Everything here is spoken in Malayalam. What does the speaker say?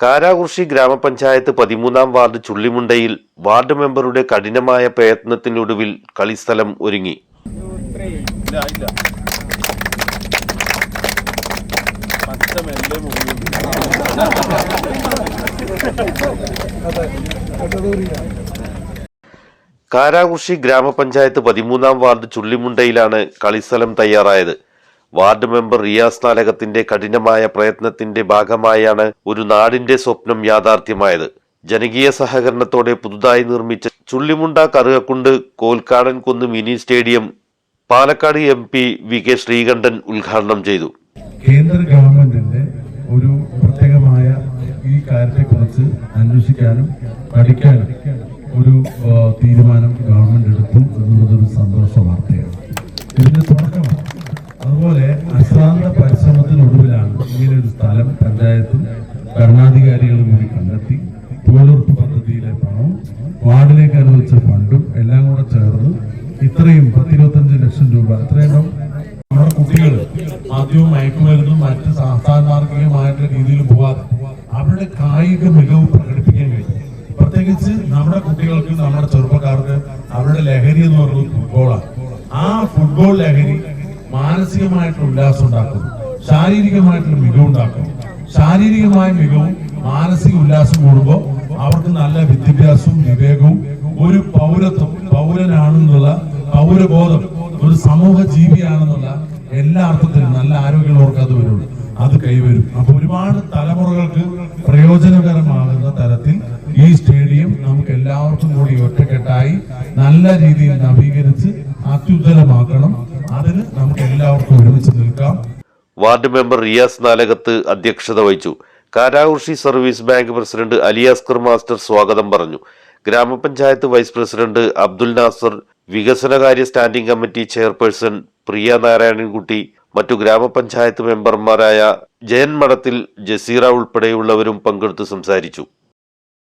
കാരാകുർശി ഗ്രാമപഞ്ചായത്ത് പതിമൂന്നാം വാർഡ് ചുള്ളിമുണ്ടയിൽ വാർഡ് മെമ്പറുടെ കഠിനമായ പ്രയത്നത്തിനൊടുവിൽ കളിസ്ഥലം ഒരുങ്ങി. കാരാകുർശി ഗ്രാമപഞ്ചായത്ത് പതിമൂന്നാം വാർഡ് ചുള്ളിമുണ്ടയിലാണ് കളിസ്ഥലം തയ്യാറായത്. വാർഡ് മെമ്പർ റിയാസ് നാലകത്തിന്റെ കഠിനമായ പ്രയത്നത്തിന്റെ ഭാഗമായാണ് ഒരു നാടിന്റെ സ്വപ്നം യാഥാർത്ഥ്യമായത്. ജനകീയ സഹകരണത്തോടെ പുതുതായി നിർമ്മിച്ച Chullimunda Karukakkund Kolkadan Kunnu mini stadium Palakkad M P V K Sreekandan ഉദ്ഘാടനം ചെയ്തു. കേന്ദ്ര ഗവൺമെന്റിന്റെ ഒരു പ്രത്യേകമായ ഈ കാര്യത്തെക്കുറിച്ച് അന്വേഷിക്കാനും പഠിക്കാനും ഒരു തീരുമാനം ഭരണാധികാരികളും കൂടി കണ്ടെത്തി തൊഴിലുറപ്പ് പദ്ധതിയിലെ പണവും വാർഡിലേക്ക് അനുവദിച്ച ഫണ്ടും എല്ലാം കൂടെ ചേർന്ന് ഇത്രയും പത്തിരുപത്തഞ്ച് ലക്ഷം രൂപ. എത്രയുണ്ടാവും നമ്മുടെ കുട്ടികൾ ആദ്യവും മയക്കുമരുന്നും മറ്റ് സാധാരണമാർഗികമായിട്ടുള്ള രീതിയിൽ പോവാതെ അവരുടെ കായിക മികവ് പ്രകടിപ്പിക്കാൻ കഴിയും. പ്രത്യേകിച്ച് നമ്മുടെ കുട്ടികൾക്ക് നമ്മുടെ ചെറുപ്പക്കാർക്ക് അവരുടെ ലഹരി എന്ന് പറയുന്നത് ഫുട്ബോളാണ് ആ ഫുട്ബോൾ ലഹരി മാനസികമായിട്ടുള്ള ഉല്ലാസം ഉണ്ടാക്കുന്നു. ശാരീരികമായിട്ടുള്ള മികവ് ഉണ്ടാക്കുന്നു. ശാരീരികമായ മികവും മാനസിക ഉല്ലാസം കൂടുമ്പോൾ അവർക്ക് നല്ല വിദ്യാഭ്യാസവും വിവേകവും ഒരു പൗരത്വം പൗരനാണെന്നുള്ള പൗരബോധം ഒരു സമൂഹ ജീവിയാണെന്നുള്ള എല്ലാ അർത്ഥത്തിലും നല്ല ആരോഗ്യമുള്ളവർക്ക് അത് വരുള്ളൂ. അത് കൈവരും. അപ്പൊ ഒരുപാട് തലമുറകൾക്ക് പ്രയോജനകരമാകുന്ന തരത്തിൽ ഈ സ്റ്റേഡിയം നമുക്ക് എല്ലാവർക്കും കൂടി ഒറ്റക്കെട്ടായി നല്ല രീതിയിൽ നവീകരിച്ച് അത്യുജ്വലമാക്കണം അതിന് നമുക്ക് എല്ലാവർക്കും ഒരുമിച്ച് നിൽക്കാം. വാർഡ് മെമ്പർ റിയാസ് നാലകത്ത് അധ്യക്ഷത വഹിച്ചു. Karakushi service bank president Aliaskar master സ്വാഗതം പറഞ്ഞു. ഗ്രാമപഞ്ചായത്ത് വൈസ് പ്രസിഡന്റ് അബ്ദുൽ നാസർ വികസനകാര്യ standing committee chairperson Priya Narayanankutty മറ്റു ഗ്രാമപഞ്ചായത്ത് മെമ്പർമാരായ ജയൻ മഠത്തിൽ ജസീറ ഉൾപ്പെടെയുള്ളവരും പങ്കെടുത്ത് സംസാരിച്ചു.